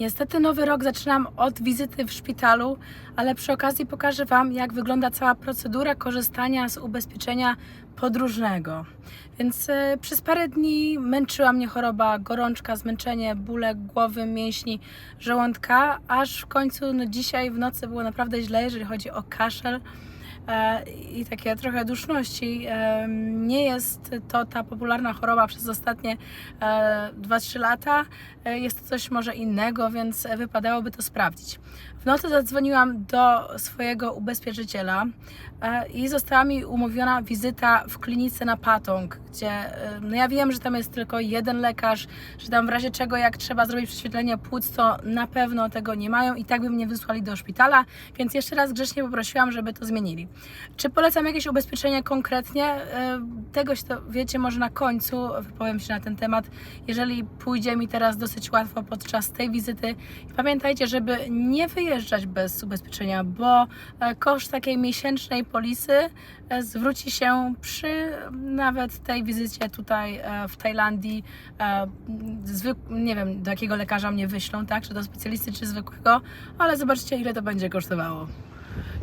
Niestety nowy rok zaczynam od wizyty w szpitalu, ale przy okazji pokażę Wam, jak wygląda cała procedura korzystania z ubezpieczenia podróżnego. Więc e, przez parę dni męczyła mnie choroba, gorączka, zmęczenie, bóle głowy, mięśni, żołądka, aż w końcu no, dzisiaj w nocy było naprawdę źle, jeżeli chodzi o kaszel i takie trochę duszności. E, Nie jest to ta popularna choroba przez ostatnie e, 2-3 lata. E, Jest to coś może innego, więc wypadałoby to sprawdzić. W nocy zadzwoniłam do swojego ubezpieczyciela e, i została mi umówiona wizyta w klinice na Patong, gdzie e, no ja wiem, że tam jest tylko jeden lekarz, że tam w razie czego jak trzeba zrobić prześwietlenie płuc, to na pewno tego nie mają i tak by mnie wysłali do szpitala, więc jeszcze raz grzecznie poprosiłam, żeby to zmienili. Czy polecam jakieś ubezpieczenie konkretnie? E, Tego się dowiecie może na końcu, wypowiem się na ten temat, jeżeli pójdzie mi teraz dosyć łatwo podczas tej wizyty. Pamiętajcie, żeby nie wyjeżdżać bez ubezpieczenia, bo e, koszt takiej miesięcznej polisy e, zwróci się przy nawet tej wizycie tutaj w Tajlandii. Zwyk, nie wiem, do jakiego lekarza mnie wyślą, tak? Czy do specjalisty, czy zwykłego, ale zobaczcie, ile to będzie kosztowało.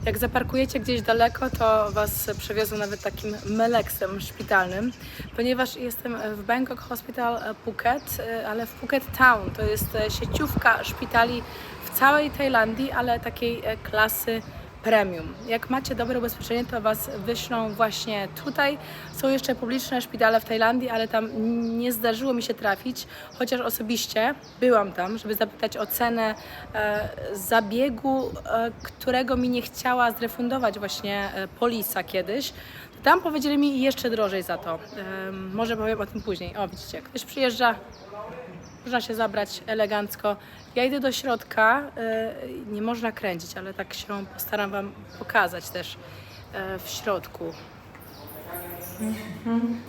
Jak zaparkujecie gdzieś daleko, to Was przewiozą nawet takim meleksem szpitalnym, ponieważ jestem w Bangkok Hospital Phuket, e, ale w Phuket Town. To jest e, sieciówka szpitali w całej Tajlandii, ale takiej e, klasy premium. Jak macie dobre ubezpieczenie, to Was wyślą właśnie tutaj. Są jeszcze publiczne szpitale w Tajlandii, ale tam nie zdarzyło mi się trafić, chociaż osobiście byłam tam, żeby zapytać o cenę e, zabiegu, e, którego mi nie chciała zrefundować właśnie e, polisa kiedyś. Tam powiedzieli mi jeszcze drożej za to. E, może powiem o tym później. O, widzicie, ktoś przyjeżdża, można się zabrać elegancko. Ja idę do środka, e, nie można kręcić, ale tak się postaram Wam pokazać też e, w środku. Mhm.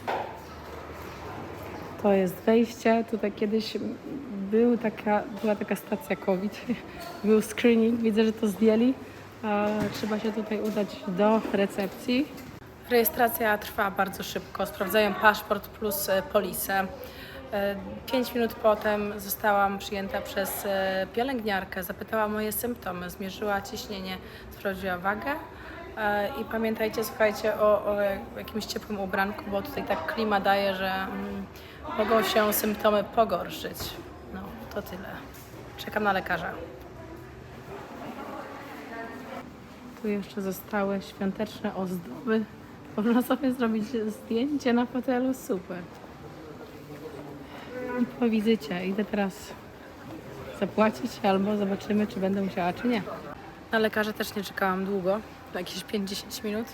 To jest wejście. Tutaj kiedyś był taka, była taka stacja COVID. Był screening. Widzę, że to zdjęli. Trzeba się tutaj udać do recepcji. Rejestracja trwa bardzo szybko. Sprawdzają paszport plus e, polisę. E, Pięć minut potem zostałam przyjęta przez e, pielęgniarkę. Zapytała moje symptomy, zmierzyła ciśnienie, sprawdziła wagę. E, I pamiętajcie, słuchajcie o, o jakimś ciepłym ubranku, bo tutaj tak klima daje, że mm, mogą się symptomy pogorszyć. No, to tyle. Czekam na lekarza. Tu jeszcze zostały świąteczne ozdoby. Można sobie zrobić zdjęcie na fotelu. Super. Po wizycie idę teraz zapłacić albo zobaczymy, czy będę musiała, czy nie. Na lekarza też nie czekałam długo, jakieś 5-10 minut.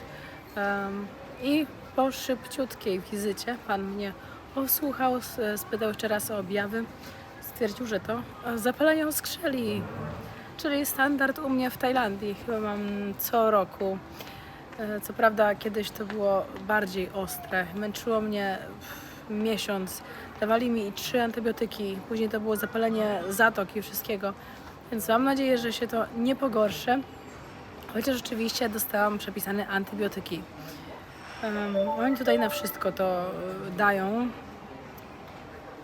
Em, I po szybciutkiej wizycie pan mnie osłuchał, spytał jeszcze raz o objawy. Stwierdził, że to zapalenie oskrzeli, czyli standard u mnie w Tajlandii. Chyba mam co roku. E, Co prawda kiedyś to było bardziej ostre. Męczyło mnie miesiąc. Dawali mi trzy antybiotyki. Później to było zapalenie zatok i wszystkiego. Więc mam nadzieję, że się to nie pogorszy. Chociaż rzeczywiście dostałam przepisane antybiotyki. Um, oni tutaj na wszystko to y, dają.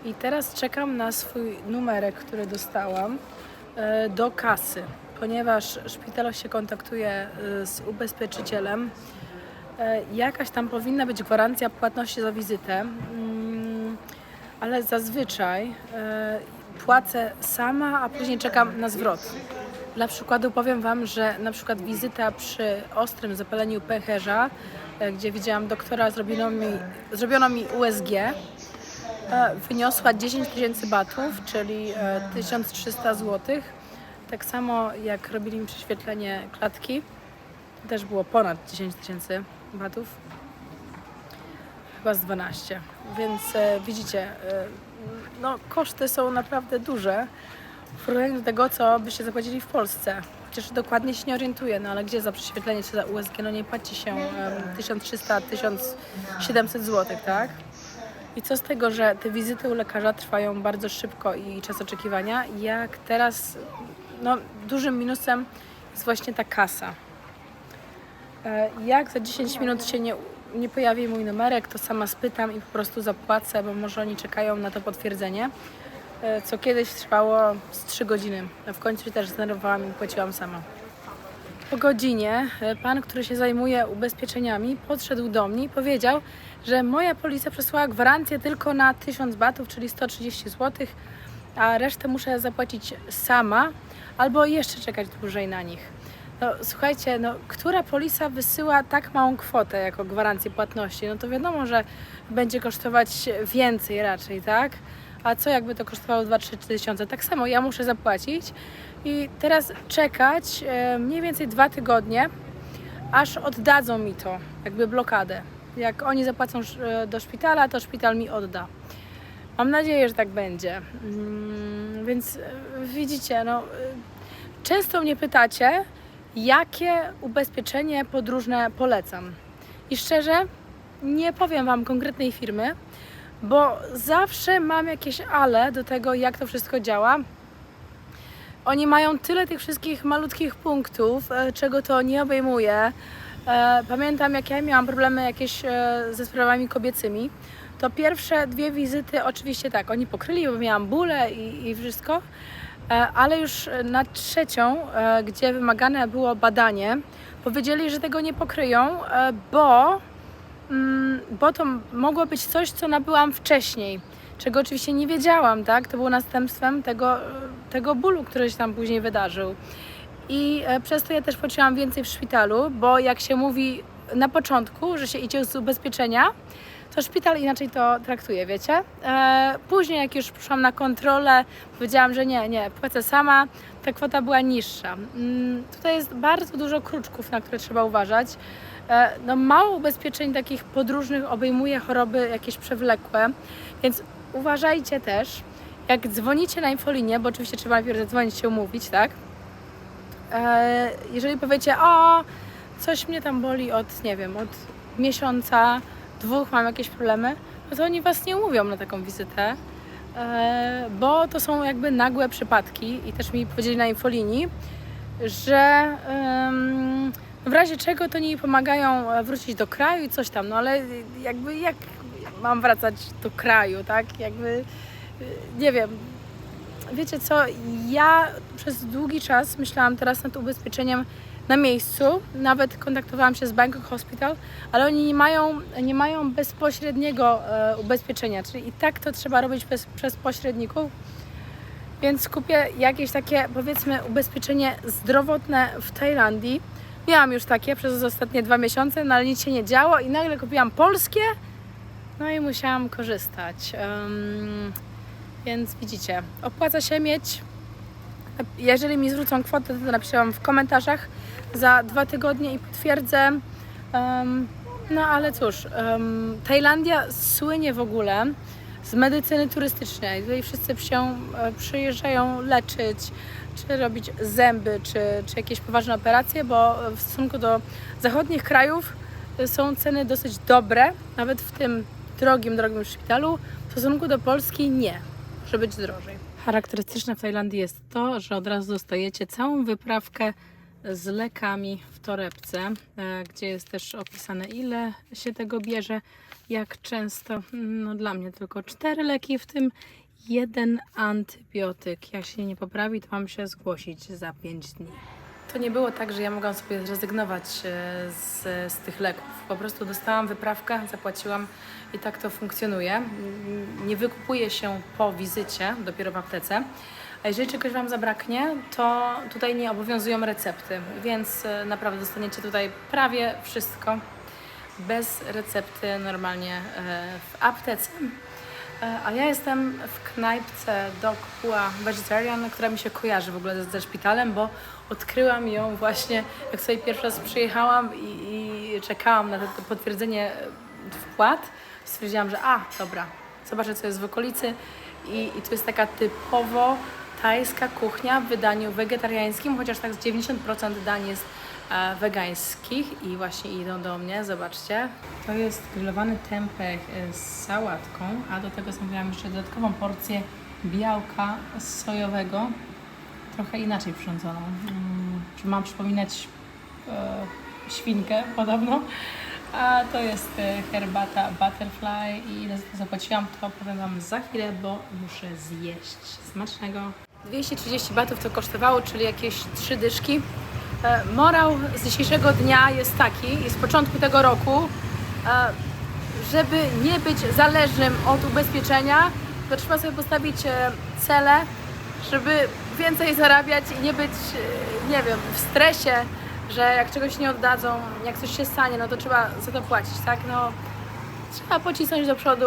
I teraz czekam na swój numerek, który dostałam e, do kasy, ponieważ szpital się kontaktuje e, z ubezpieczycielem. E, Jakaś tam powinna być gwarancja płatności za wizytę, mm, ale zazwyczaj e, płacę sama, a później czekam na zwrot. Dla przykładu powiem Wam, że na przykład wizyta przy ostrym zapaleniu pęcherza, e, gdzie widziałam doktora, zrobiono mi, zrobiono mi USG, E, wyniosła 10 tysięcy batów, czyli e, 1300 zł. Tak samo jak robili mi prześwietlenie klatki, też było ponad 10 tysięcy batów. Chyba z 12. Więc e, widzicie, e, no, koszty są naprawdę duże w porównaniu do tego, co byście zapłacili w Polsce. Chociaż dokładnie się nie orientuję, no ale gdzie za prześwietlenie czy za USG, no nie płaci się em, 1300-1700 zł, tak? I co z tego, że te wizyty u lekarza trwają bardzo szybko i czas oczekiwania, jak teraz no, dużym minusem jest właśnie ta kasa. E, Jak za 10 minut się nie, nie pojawi mój numerek, to sama spytam i po prostu zapłacę, bo może oni czekają na to potwierdzenie. e, co kiedyś trwało z 3 godziny. A w końcu też zdenerwowałam i płaciłam sama. Po godzinie e, pan, który się zajmuje ubezpieczeniami, podszedł do mnie i powiedział, że moja policja przesłała gwarancję tylko na 1000 batów, czyli 130 zł, a resztę muszę zapłacić sama albo jeszcze czekać dłużej na nich. No słuchajcie, no, która polisa wysyła tak małą kwotę jako gwarancję płatności? No to wiadomo, że będzie kosztować więcej raczej, tak? A co jakby to kosztowało 2-3 tysiące? Tak samo ja muszę zapłacić i teraz czekać e, mniej więcej dwa tygodnie, aż oddadzą mi to, jakby blokadę. Jak oni zapłacą e, do szpitala, to szpital mi odda. Mam nadzieję, że tak będzie. Mm, Więc e, widzicie, no, e, często mnie pytacie, jakie ubezpieczenie podróżne polecam. I szczerze, nie powiem Wam konkretnej firmy, bo zawsze mam jakieś ale do tego, jak to wszystko działa. Oni mają tyle tych wszystkich malutkich punktów, e, czego to nie obejmuje. E, Pamiętam, jak ja miałam problemy jakieś e, ze sprawami kobiecymi, to pierwsze dwie wizyty oczywiście tak, oni pokryli, bo miałam bóle i, i wszystko, ale już na trzecią, e, gdzie wymagane było badanie, powiedzieli, że tego nie pokryją, e, bo, mm, bo to mogło być coś, co nabyłam wcześniej, czego oczywiście nie wiedziałam, tak? To było następstwem tego, e, tego bólu, który się tam później wydarzył. I e, przez to ja też poczułam więcej w szpitalu, bo jak się mówi na początku, że się idzie z ubezpieczenia, to szpital inaczej to traktuje, wiecie? E, później, jak już przyszłam na kontrolę, powiedziałam, że nie, nie, płacę sama, ta kwota była niższa. Mm, tutaj jest bardzo dużo kruczków, na które trzeba uważać. E, no, mało ubezpieczeń takich podróżnych obejmuje choroby jakieś przewlekłe, więc uważajcie też, jak dzwonicie na infolinię, bo oczywiście trzeba najpierw zadzwonić się umówić, tak? E, jeżeli powiecie, o, coś mnie tam boli od, nie wiem, od miesiąca, dwóch mam jakieś problemy, no to oni Was nie umówią na taką wizytę, e, bo to są jakby nagłe przypadki i też mi powiedzieli na infolinii, że w razie czego to nie pomagają e, wrócić do kraju i coś tam, no ale jakby jak mam wracać do kraju, tak? Jakby e, nie wiem, wiecie co, ja przez długi czas myślałam teraz nad ubezpieczeniem na miejscu, nawet kontaktowałam się z Bangkok Hospital, ale oni nie mają, nie mają bezpośredniego e, ubezpieczenia, czyli i tak to trzeba robić bez, przez pośredników, więc kupię jakieś takie powiedzmy ubezpieczenie zdrowotne w Tajlandii. Miałam już takie przez ostatnie dwa miesiące, no ale nic się nie działo i nagle kupiłam polskie, no i musiałam korzystać. Em, więc widzicie, opłaca się mieć. Jeżeli mi zwrócą kwotę, to napiszę Wam w komentarzach za dwa tygodnie i potwierdzę. Em, no ale cóż, em, Tajlandia słynie w ogóle z medycyny turystycznej. Tutaj wszyscy się e, przyjeżdżają leczyć, czy robić zęby, czy, czy jakieś poważne operacje, bo w stosunku do zachodnich krajów e, są ceny dosyć dobre, nawet w tym drogim, drogim szpitalu. W stosunku do Polski nie, może być drożej. Charakterystyczne w Tajlandii jest to, że od razu dostajecie całą wyprawkę z lekami w torebce, e, gdzie jest też opisane ile się tego bierze, jak często. No dla mnie tylko cztery leki, w tym jeden antybiotyk. Jak się nie poprawi, to mam się zgłosić za 5 dni. To nie było tak, że ja mogłam sobie zrezygnować e, z, z tych leków. Po prostu dostałam wyprawkę, zapłaciłam i tak to funkcjonuje. Nie wykupuje się po wizycie, dopiero w aptece. A jeżeli czegoś Wam zabraknie, to tutaj nie obowiązują recepty, więc e, naprawdę dostaniecie tutaj prawie wszystko bez recepty normalnie e, w aptece. E, A ja jestem w knajpce Dog Pua Vegetarian, która mi się kojarzy w ogóle ze, ze szpitalem, bo odkryłam ją właśnie, jak sobie pierwszy raz przyjechałam i, i czekałam na to, to potwierdzenie e, wpłat. Stwierdziłam, że a, dobra, zobaczę co jest w okolicy i, i tu jest taka typowo tajska kuchnia w wydaniu wegetariańskim, chociaż tak z 90% dań jest wegańskich i właśnie idą do mnie, zobaczcie. To jest grillowany tempeh e, z sałatką, a do tego zamówiłam jeszcze dodatkową porcję białka sojowego, trochę inaczej przyrządzoną. Mm, Czy mam przypominać e, świnkę podobno, A to jest e, herbata Butterfly i ile zapłaciłam, to powiem Wam za chwilę, bo muszę zjeść. Smacznego. 230 batów to kosztowało, czyli jakieś trzy dyszki. E, Morał z dzisiejszego dnia jest taki, i z początku tego roku, e, żeby nie być zależnym od ubezpieczenia, to trzeba sobie postawić e, cele, żeby więcej zarabiać i nie być, nie wiem, w stresie, że jak czegoś nie oddadzą, jak coś się stanie, no to trzeba za to płacić, tak? No, trzeba pocisnąć do przodu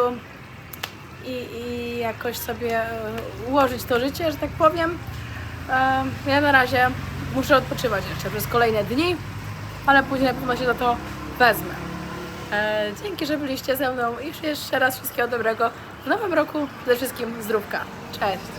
i, i jakoś sobie ułożyć to życie, że tak powiem. Ja na razie muszę odpoczywać jeszcze przez kolejne dni, ale później na pewno się za to wezmę. E, Dzięki, że byliście ze mną i jeszcze raz wszystkiego dobrego w nowym roku. Przede wszystkim zdrówka. Cześć!